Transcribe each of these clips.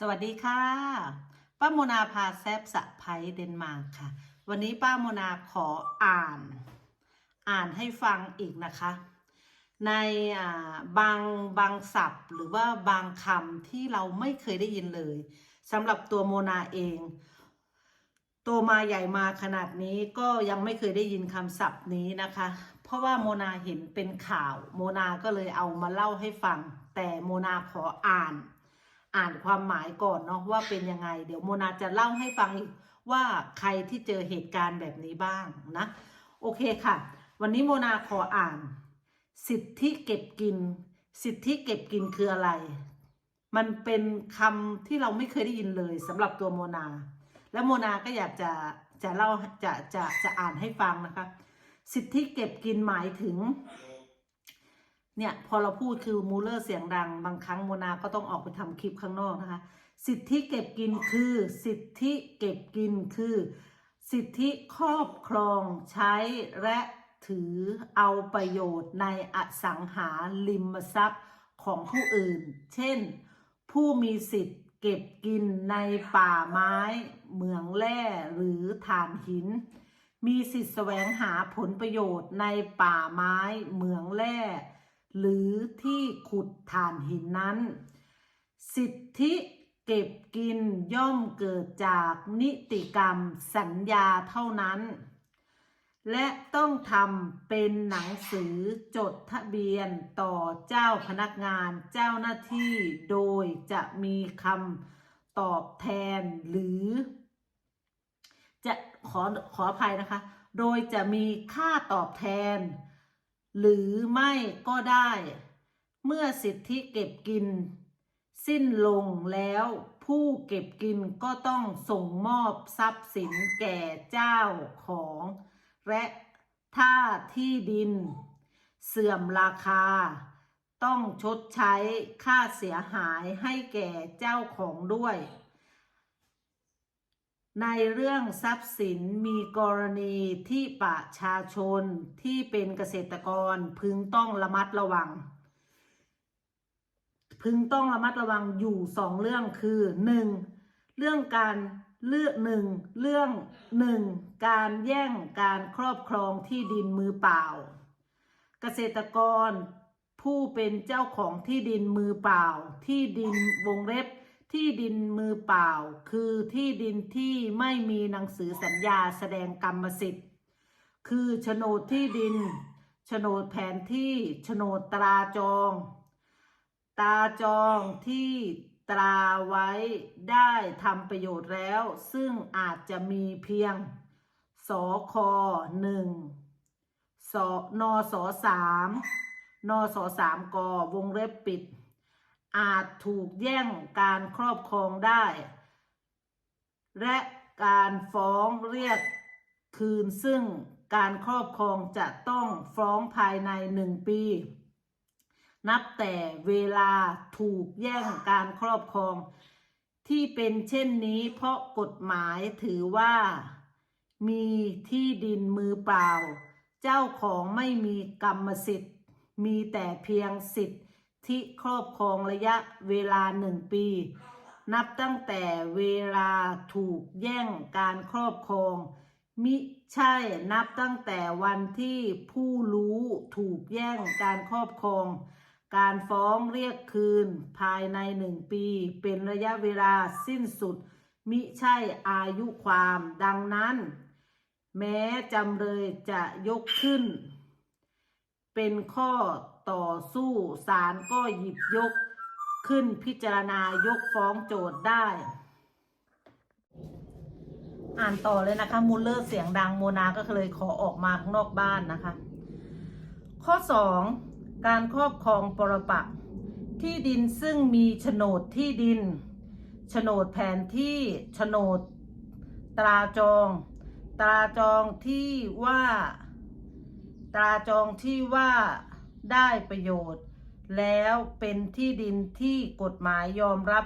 สวัสดีค่ะ ป้าโมนาพาแซบสะไพเดนมาร์กค่ะ วันนี้ป้าโมนาขออ่าน อ่านให้ฟังอีกนะคะ ในอ่าบางบางศัพท์ หรือว่าบางคำที่เราไม่เคยได้ยินเลยสำหรับตัวโมนาเองโตมาใหญ่มาขนาดนี้ก็ยังไม่เคยได้ยินคำศัพท์นี้นะคะ เพราะว่าโมนาเห็นเป็นข่าว โมนาก็เลยเอามาเล่าให้ฟัง แต่โมนาขออ่าน อ่านความหมายก่อนเนาะว่าเป็นยังไง เดี๋ยวโมนาจะเล่าให้ฟังอีกว่าใครที่เจอเหตุการณ์แบบนี้บ้างนะ โอเคค่ะ วันนี้โมนาขออ่าน สิทธิเก็บกิน สิทธิเก็บกินคืออะไร มันเป็นคำที่เราไม่เคยได้ยินเลยสำหรับตัวโมนา และโมนาก็อยากจะจะเล่าจะจะจะอ่านให้ฟังนะคะ สิทธิเก็บกินหมายถึง เนี่ยพอเราพูดคือมูเลอร์เสียงดัง บางครั้งโมนาก็ต้องออกไปทำคลิปข้างนอกนะคะ สิทธิเก็บกินคือ สิทธิเก็บกินคือ สิทธิครอบครองใช้และถือเอาประโยชน์ในอสังหาริมทรัพย์ของผู้อื่น เช่น ผู้มีสิทธิ์เก็บกินในป่าไม้ เหมืองแร่หรือถ่านหิน มีสิทธิ์แสวงหาผลประโยชน์ในป่าไม้ เหมืองแร่ หรือที่ขุดถ่านหินนั้น สิทธิเก็บกินย่อมเกิดจากนิติกรรมสัญญาเท่านั้น และต้องทำเป็นหนังสือจดทะเบียนต่อเจ้าพนักงานเจ้าหน้าที่โดยจะมีคำตอบแทนหรือ จะขอขออภัยนะคะ โดยจะมีค่าตอบแทน หรือไม่ก็ได้ เมื่อสิทธิเก็บกิน สิ้นลงแล้วผู้เก็บกินก็ต้องส่งมอบทรัพย์สินแก่เจ้าของ และถ้าที่ดิน เสื่อมราคา ต้องชดใช้ค่าเสียหายให้แก่เจ้าของด้วย ในเรื่องทรัพย์สินมีกรณีที่ประชาชนที่เป็นเกษตรกรพึงต้องระมัดระวัง พึงต้องระมัดระวังอยู่สองเรื่องคือหนึ่งเรื่องการเลือกหนึ่งเรื่องหนึ่งการแย่งการครอบครองที่ดินมือเปล่า เกษตรกรผู้เป็นเจ้าของที่ดินมือเปล่า ที่ดินวงเล็บ ที่ดินมือเปล่า คือที่ดินที่ไม่มีหนังสือสัญญาแสดงกรรมสิทธิ์ คือโฉนดที่ดินโฉนดแผนที่โฉนดตราจองตราจองที่ตราไว้ได้ทำประโยชน์แล้ว ซึ่งอาจจะมีเพียง สคหนึ่งสนสสามนสสามกวงเล็บปิด อาจถูกแย่งการครอบครองได้ และการฟ้องเรียกคืนซึ่งการครอบครองจะต้องฟ้องภายในหนึ่งปี นับแต่เวลาถูกแย่งการครอบครอง ที่เป็นเช่นนี้เพราะกฎหมายถือว่า มีที่ดินมือเปล่า เจ้าของไม่มีกรรมสิทธิ์ มีแต่เพียงสิทธิ์ ที่ครอบครองระยะเวลาหนึ่งปี นับตั้งแต่เวลาถูกแย่งการครอบครอง มิใช่นับตั้งแต่วันที่ผู้รู้ถูกแย่งการครอบครอง การฟ้องเรียกคืนภายในหนึ่งปี เป็นระยะเวลาสิ้นสุด มิใช่อายุความดังนั้น แม้จำเลยจะยกขึ้น เป็นข้อ ต่อสู้ศาลก็หยิบยกขึ้นพิจารณายกฟ้องโจทย์ได้ อ่านต่อเลยนะคะมูลเลอร์เสียงดังโมนาก็เลยขอออกมาข้างนอกบ้านนะคะ ข้อ 2 การครอบครองปรปักที่ดินซึ่งมีโฉนดที่ดินโฉนดแผนที่โฉนดตราจองตราจองที่ว่า ตราจองที่ว่า ได้ประโยชน์ แล้วเป็นที่ดินที่กฎหมายยอมรับ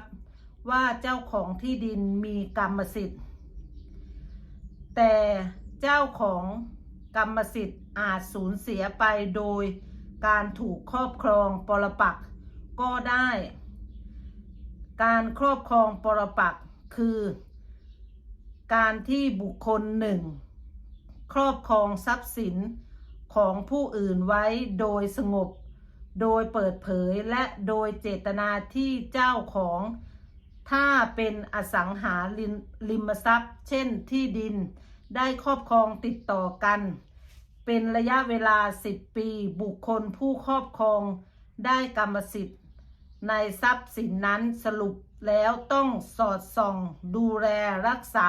ว่าเจ้าของที่ดินมีกรรมสิทธิ์ แต่เจ้าของกรรมสิทธิ์อาจสูญเสียไปโดยการถูกครอบครองปรปักก็ได้ การครอบครองปรปักคือ การที่บุคคลหนึ่ง ครอบครองทรัพย์สิน ของผู้อื่นไว้โดยสงบ โดยเปิดเผยและโดยเจตนาที่เจ้าของ ถ้าเป็นอสังหาริมทรัพย์ เช่นที่ดินได้ครอบครองติดต่อกัน เป็นระยะเวลา 10 ปีบุคคลผู้ครอบครองได้กรรมสิทธิ์ ในทรัพย์สินนั้นสรุปแล้วต้องสอดส่อง ดูแลรักษา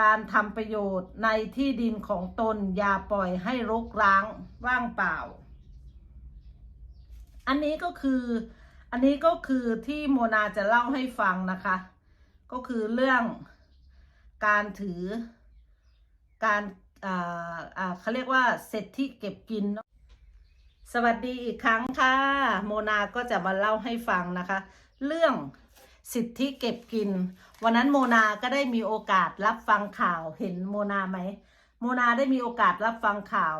การทำประโยชน์ในที่ดินของตนอย่าปล่อยให้รกร้างว่างเปล่า อันนี้ก็คืออันนี้ก็คือที่โมนาจะเล่าให้ฟังนะคะ ก็คือเรื่องการถือการอ่าอ่าเขาเรียกว่าเศรษฐิเก็บกิน สวัสดีอีกครั้งค่ะ โมนาก็จะมาเล่าให้ฟังนะคะ เรื่อง สิทธิเก็บกิน วันนั้นโมนาก็ได้มีโอกาสรับฟังข่าวเห็นโมนาไหม โมนาได้มีโอกาสรับฟังข่าว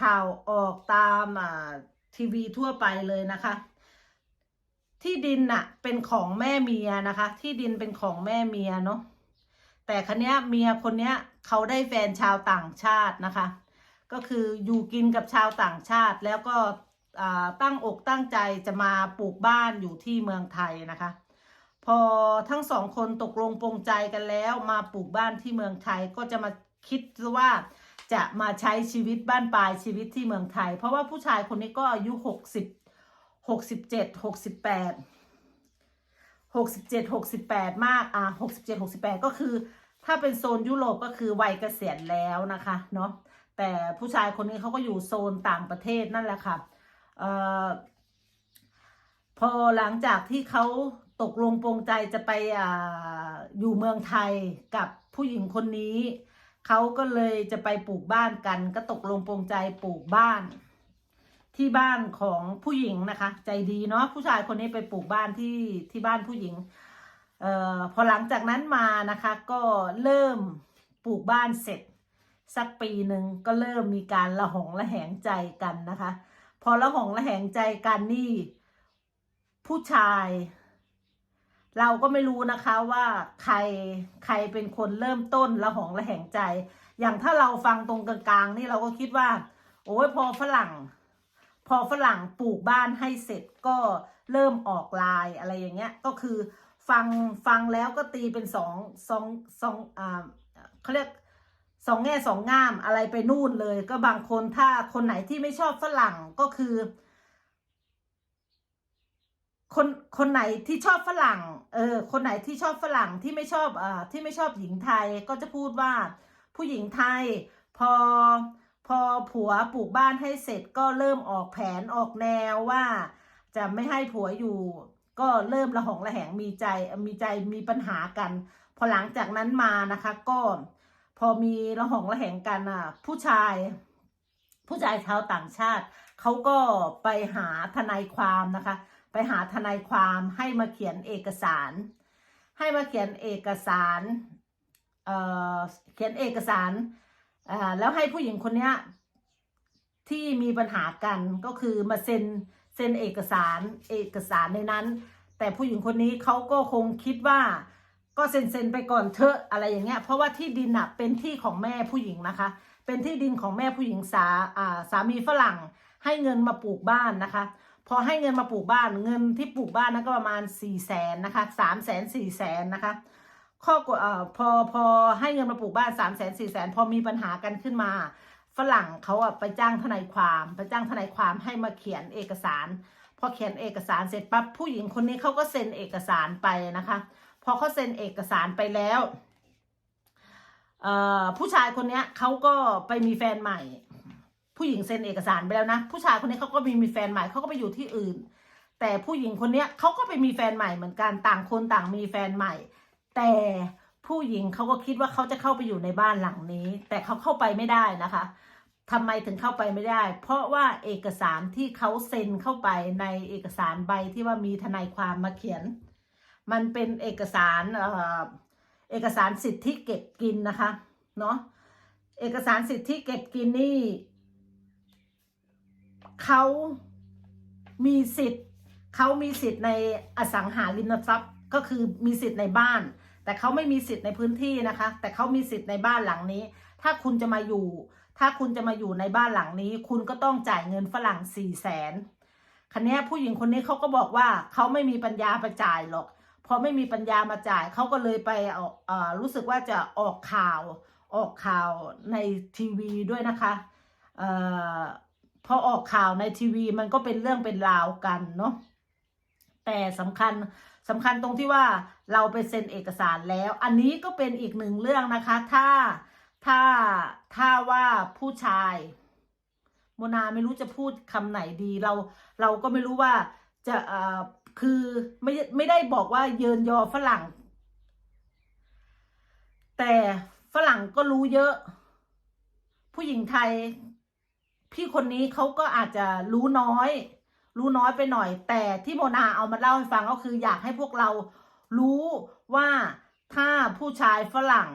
ข่าวออกตามทีวีทั่วไปเลยนะคะ ที่ดินน่ะเป็นของแม่เมียนะคะ ที่ดินเป็นของแม่เมียเนาะแต่คันเนี้ยเมียคนเนี้ยเขาได้แฟนชาวต่างชาตินะคะ ก็คืออยู่กินกับชาวต่างชาติแล้วก็ตั้งอกตั้งใจจะมาปลูกบ้านอยู่ที่เมืองไทยนะคะ พอทั้งสองคนตกลงปรงใจกันแล้วมาปลูกบ้านที่เมืองไทยก็จะมาคิดว่าจะมาใช้ชีวิตบ้านปลายชีวิตที่เมืองไทย เพราะว่าผู้ชายคนนี้ก็อายุหกสิบหกสิบเจ็ดหกสิบแปดหกสิบเจ็ดหกสิบแปดมากอะหกสิบเจ็ดหกสิบแปดก็คือ ถ้าเป็นโซนยุโรปก็คือวัยเกษียณแล้วนะคะเนาะแต่ผู้ชายคนนี้เขาก็อยู่โซนต่างประเทศนั่นแหละค่ะเอ่อพอหลังจากที่เขา ตกลงปรงใจจะไปอ่าอยู่เมืองไทยกับผู้หญิงคนนี้ เขาก็เลยจะไปปลูกบ้านกัน ก็ตกลงปรงใจปลูกบ้าน ที่บ้านของผู้หญิงนะคะ ใจดีเนาะผู้ชายคนนี้ไปปลูกบ้านที่ที่บ้านผู้หญิงเอ่อพอหลังจากนั้นมานะคะ ก็เริ่มปลูกบ้านเสร็จ สักปีหนึ่งก็เริ่มมีการละหองละแหงใจกันนะคะ พอละหองละแหงใจกันนี่ ผู้ชาย เราก็ไม่รู้นะคะว่าใครใครเป็นคนเริ่มต้นละหองละแหงใจ อย่างถ้าเราฟังตรงกลางๆนี่เราก็คิดว่า โอ้ยพอฝรั่ง พอฝรั่งปลูกบ้านให้เสร็จก็เริ่มออกลายอะไรอย่างเงี้ย ก็คือฟังฟังแล้วก็ตีเป็นสองสองสองอ่าเขาเรียกสองแง่สองง่ามอะไรไปนู่นเลย ก็บางคนถ้าคนไหนที่ไม่ชอบฝรั่งก็คือ คนคนไหนที่ชอบฝรั่ง เออ คนไหนที่ชอบฝรั่งที่ไม่ชอบอ่าที่ไม่ชอบหญิงไทยก็จะพูดว่า ผู้หญิงไทย พอพอผัวปลูกบ้านให้เสร็จก็เริ่มออกแผนออกแนวว่า จะไม่ให้ผัวอยู่ ก็เริ่มระหองระแหงมีใจมีใจมีปัญหากัน พอหลังจากนั้นมานะคะก็พอมีระหองระแหงกันอะ ผู้ชาย ผู้ชายชาวต่างชาติเขาก็ไปหาทนายความนะคะ ไปหาทนายความให้มาเขียนเอกสาร ให้มาเขียนเอกสารเเขียนเอกสารแล้วให้ผู้หญิงคนนี้ที่มีปัญหากันก็คือมาเซ็นเซ็นเอกสารเอกสารในนั้น แต่ผู้หญิงคนนี้เขาก็คงคิดว่าก็เซ็นเซ็นไปก่อนเถอะอะไรอย่างเงี้ยเพราะว่าที่ดินอะเป็นที่ของแม่ผู้หญิงนะคะ เป็นที่ดินของแม่ผู้หญิงสาาสามีฝรั่งให้เงินมาปลูกบ้านนะคะ พอให้เงินมาปลูกบ้านเงินที่ปลูกบ้านนั้นก็ประมาณสี่แสนนะคะสามแสนสี่แสนนะคะข้อกฎเอ่อพอพอให้เงินมาปลูกบ้านสามแสนสี่แสนพอมีปัญหากันขึ้นมา ฝรั่งเขาอะไปจ้างทนายความไปจ้างทนายความให้มาเขียนเอกสาร พอเขียนเอกสารเสร็จปั๊บผู้หญิงคนนี้เขาก็เซ็นเอกสารไปนะคะ พอเขาเซ็นเอกสารไปแล้วผู้ชายคนนี้เขาก็ไปมีแฟนใหม่ ผู้หญิงเซ็นเอกสารไปแล้วนะ ผู้ชายคนนี้เขาก็มีมีแฟนใหม่เขาก็ไปอยู่ที่อื่น แต่ผู้หญิงคนเนี้ยเขาก็ไปมีแฟนใหม่เหมือนกันต่างคนต่างมีแฟนใหม่ แต่ผู้หญิงเขาก็คิดว่าเขาจะเข้าไปอยู่ในบ้านหลังนี้ แต่เขาเข้าไปไม่ได้นะคะทำไมถึงเข้าไปไม่ได้ เพราะว่าเอกสารที่เขาเซ็นเข้าไปในเอกสารใบที่ว่ามีทนายความมาเขียน มันเป็นเอกสารเอ่อเอกสารสิทธิเก็บกินนะคะเนาะเอกสารสิทธิเก็บกินนี่ เขามีสิทธิ์เขามีสิทธิ์ในอสังหาริมทรัพย์ ก็คือมีสิทธิ์ในบ้าน แต่เขาไม่มีสิทธิ์ในพื้นที่นะคะ แต่เขามีสิทธิ์ในบ้านหลังนี้ ถ้าคุณจะมาอยู่ ถ้าคุณจะมาอยู่ในบ้านหลังนี้ คุณก็ต้องจ่ายเงินฝรั่งสี่แสนคันนี้ผู้หญิงคนนี้เขาก็บอกว่าเขาไม่มีปัญญาไปจ่ายหรอกพอไม่มีปัญญามาจ่ายเขาก็เลยไปเอ่อรู้สึกว่าจะออกข่าวออกข่าวในทีวีด้วยนะคะเอ่อ พอออกข่าวในทีวีมันก็เป็นเรื่องเป็นราวกันเนาะแต่สำคัญสำคัญตรงที่ว่าเราไปเซ็นเอกสารแล้ว อันนี้ก็เป็นอีกหนึ่งเรื่องนะคะ ถ้าถ้าถ้าว่าผู้ชายโมนาไม่รู้จะพูดคำไหนดีเราเราก็ไม่รู้ว่าจะเอ่อคือไม่ไม่ได้บอกว่าเยินยอฝรั่ง แต่ฝรั่งก็รู้เยอะ ผู้หญิงไทย พี่คนนี้เขาก็อาจจะรู้น้อย รู้น้อยไปหน่อย แต่ที่โมนาเอามาเล่าให้ฟังก็คืออยากให้พวกเรารู้ว่าถ้าผู้ชายฝรั่ง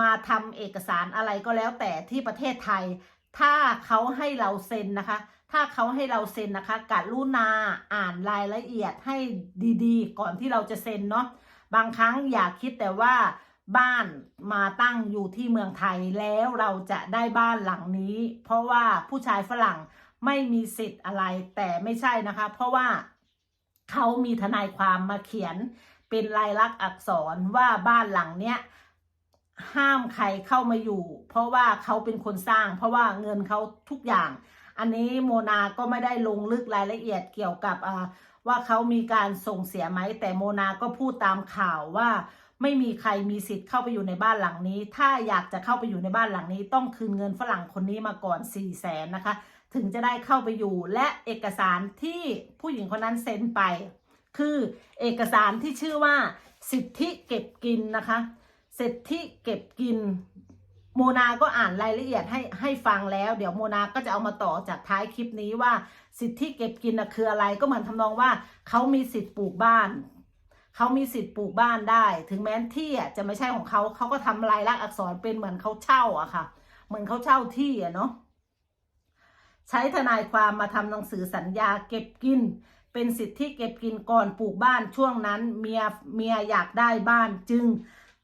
มาทำเอกสารอะไรก็แล้วแต่ที่ประเทศไทย ถ้าเขาให้เราเซ็นนะคะ ถ้าเขาให้เราเซ็นนะคะกรุณาอ่านรายละเอียดให้ดีๆ ก่อนที่เราจะเซ็นเนาะบางครั้งอย่าคิดแต่ว่า บ้านมาตั้งอยู่ที่เมืองไทยแล้วเราจะได้บ้านหลังนี้ เพราะว่าผู้ชายฝรั่งไม่มีสิทธิ์อะไรแต่ไม่ใช่นะคะ เพราะว่าเขามีทนายความมาเขียนเป็นลายลักษณ์อักษรว่าบ้านหลังเนี้ยห้ามใครเข้ามาอยู่ เพราะว่าเขาเป็นคนสร้าง เพราะว่าเงินเขาทุกอย่าง อันนี้โมนาก็ไม่ได้ลงลึกรายละเอียดเกี่ยวกับว่าเขามีการส่งเสียไหมแต่โมนาก็พูดตามข่าวว่า ไม่มีใครมีสิทธิ์เข้าไปอยู่ในบ้านหลังนี้ ถ้าอยากจะเข้าไปอยู่ในบ้านหลังนี้ ต้องคืนเงินฝรั่งคนนี้มาก่อน4ี่แสนนะคะ ถึงจะได้เข้าไปอยู่และเอกสารที่ผู้หญิงคนนั้นเซ็นไป คือเอกสารที่ชื่อว่า สิทธิเก็บกินนะคะสิทธิเก็บกิน โมนาก็อ่านรายละเอียดให้ให้ฟังแล้ว เดี๋ยวโมนาก็จะเอามาต่อจากท้ายคลิปนี้ว่า สิทธิเก็บกินนะคืออะไรก็เหมือนทำนองว่าเขามีสิทธิ์ปลูกบ้าน เขามีสิทธิ์ปลูกบ้านได้ ถึงแม้ที่อะจะไม่ใช่ของเขาเขาก็ทำลายลักษณ์อักษรเป็นเหมือนเขาเช่าอะค่ะ เหมือนเขาเช่าที่อะเนาะใช้ทนายความมาทำหนังสือสัญญาเก็บกิน เป็นสิทธิเก็บกินก่อนปลูกบ้านช่วงนั้นเมียเมียอยากได้บ้านจึง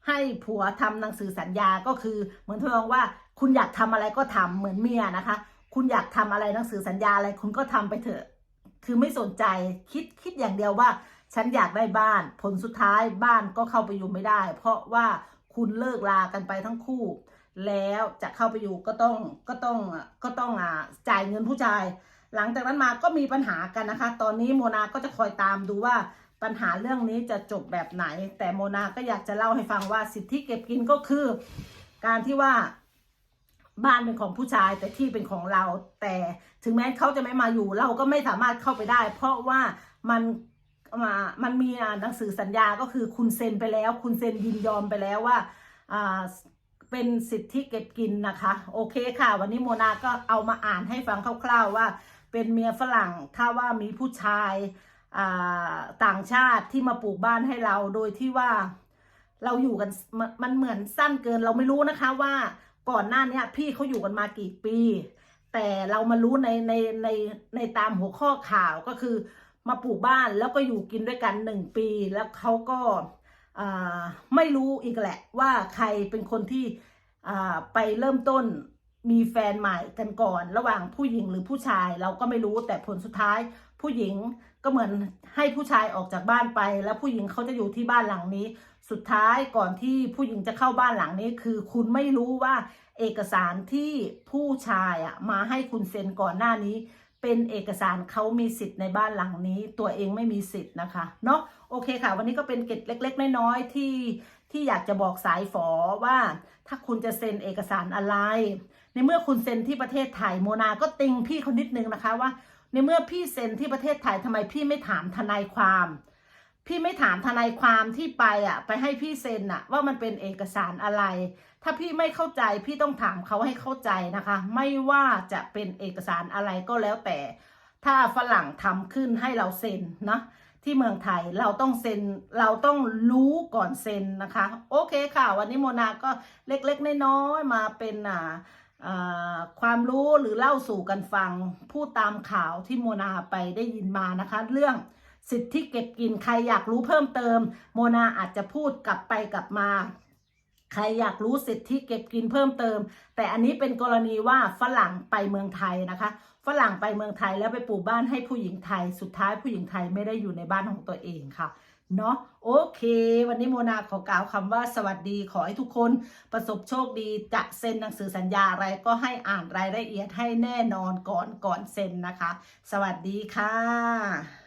ให้ผัวทำหนังสือสัญญาก็คือ เหมือนทดลองว่าคุณอยากทำอะไรก็ทำเหมือนเมียนะคะ คุณอยากทำอะไรหนังสือสัญญาอะไรคุณก็ทำไปเถอะ คือไม่สนใจคิดคิดอย่างเดียวว่า ฉันอยากได้บ้าน ผลสุดท้ายบ้านก็เข้าไปอยู่ไม่ได้ เพราะว่าคุณเลิกลากันไปทั้งคู่ แล้วจะเข้าไปอยู่ก็ต้องก็ต้องก็ต้องอ่าจ่ายเงินผู้ชาย หลังจากนั้นมาก็มีปัญหากันนะคะ ตอนนี้โมนาก็จะคอยตามดูว่าปัญหาเรื่องนี้จะจบแบบไหน แต่โมนาก็อยากจะเล่าให้ฟังว่าสิทธิเก็บกินก็คือ การที่ว่าบ้านเป็นของผู้ชายแต่ที่เป็นของเรา แต่ถึงแม้เขาจะไม่มาอยู่ เราก็ไม่สามารถเข้าไปได้ เพราะว่ามัน มามันมีหนังสือสัญญาก็คือคุณเซ็นไปแล้ว คุณเซ็นยินยอมไปแล้วว่าเป็นสิทธิเก็บกินนะคะ โอเคค่ะ วันนี้โมนาก็เอามาอ่านให้ฟังคร่าวๆว่า เป็นเมียฝรั่งถ้าว่ามีผู้ชายต่างชาติที่มาปลูกบ้านให้เราโดยที่ว่าเราอยู่กันมันมันเหมือนสั้นเกินเราไม่รู้นะคะว่าก่อนหน้านี้พี่เขาอยู่กันมากี่ปี แต่เรามารู้ในในในในตามหัวข้อข่าวก็คือ มาปลูกบ้านแล้วก็อยู่กินด้วยกันหนึ่งปี แล้วเขาก็ไม่รู้อีกแหละว่าใครเป็นคนที่ไปเริ่มต้นมีแฟนใหม่กันก่อน ระหว่างผู้หญิงหรือผู้ชายเราก็ไม่รู้แต่ผลสุดท้าย ผู้หญิงก็เหมือนให้ผู้ชายออกจากบ้านไป แล้วผู้หญิงเขาจะอยู่ที่บ้านหลังนี้ สุดท้ายก่อนที่ผู้หญิงจะเข้าบ้านหลังนี้ คือคุณไม่รู้ว่าเอกสารที่ผู้ชายอะมาให้คุณเซ็นก่อนหน้านี้ เป็นเอกสารเขามีสิทธิ์ในบ้านหลังนี้ ตัวเองไม่มีสิทธิ์นะคะเนาะโอเคค่ะ วันนี้ก็เป็นเกร็ดเล็ก ๆ น้อยๆที่ที่อยากจะบอกสายฝอว่า ถ้าคุณจะเซ็นเอกสารอะไร ในเมื่อคุณเซ็นที่ประเทศไทยโมนาก็ติงพี่คนนิดนึงนะคะว่า ในเมื่อพี่เซ็นที่ประเทศไทยทำไมพี่ไม่ถามทนายความ พี่ไม่ถามทนายความที่ไปอะ ไปให้พี่เซ็นอะ ว่ามันเป็นเอกสารอะไร ถ้าพี่ไม่เข้าใจพี่ต้องถามเขาให้เข้าใจนะคะ ไม่ว่าจะเป็นเอกสารอะไรก็แล้วแต่ ถ้าฝรั่งทำขึ้นให้เราเซ็นนะที่เมืองไทยเราต้องเซ็นเราต้องรู้ก่อนเซ็นนะคะ โอเคค่ะ วันนี้โมนาก็เล็กๆน้อยๆมาเป็นอ่าอ่าความรู้หรือเล่าสู่กันฟัง พูดตามข่าวที่โมนาไปได้ยินมานะคะ เรื่อง สิทธิเก็บกินใครอยากรู้เพิ่มเติม โมนาอาจจะพูดกลับไปกลับมา ใครอยากรู้สิทธิเก็บกินเพิ่มเติม แต่อันนี้เป็นกรณีว่าฝรั่งไปเมืองไทยนะคะ ฝรั่งไปเมืองไทยแล้วไปปลูกบ้านให้ผู้หญิงไทย สุดท้ายผู้หญิงไทยไม่ได้อยู่ในบ้านของตัวเองค่ะเนาะโอเค วันนี้โมนาขอกล่าวคำว่าสวัสดีขอให้ทุกคนประสบโชคดีจะเซ็นหนังสือสัญญาอะไรก็ให้อ่านรายละเอียดให้แน่นอนก่อนก่อนเซ็นนะคะ สวัสดีค่ะ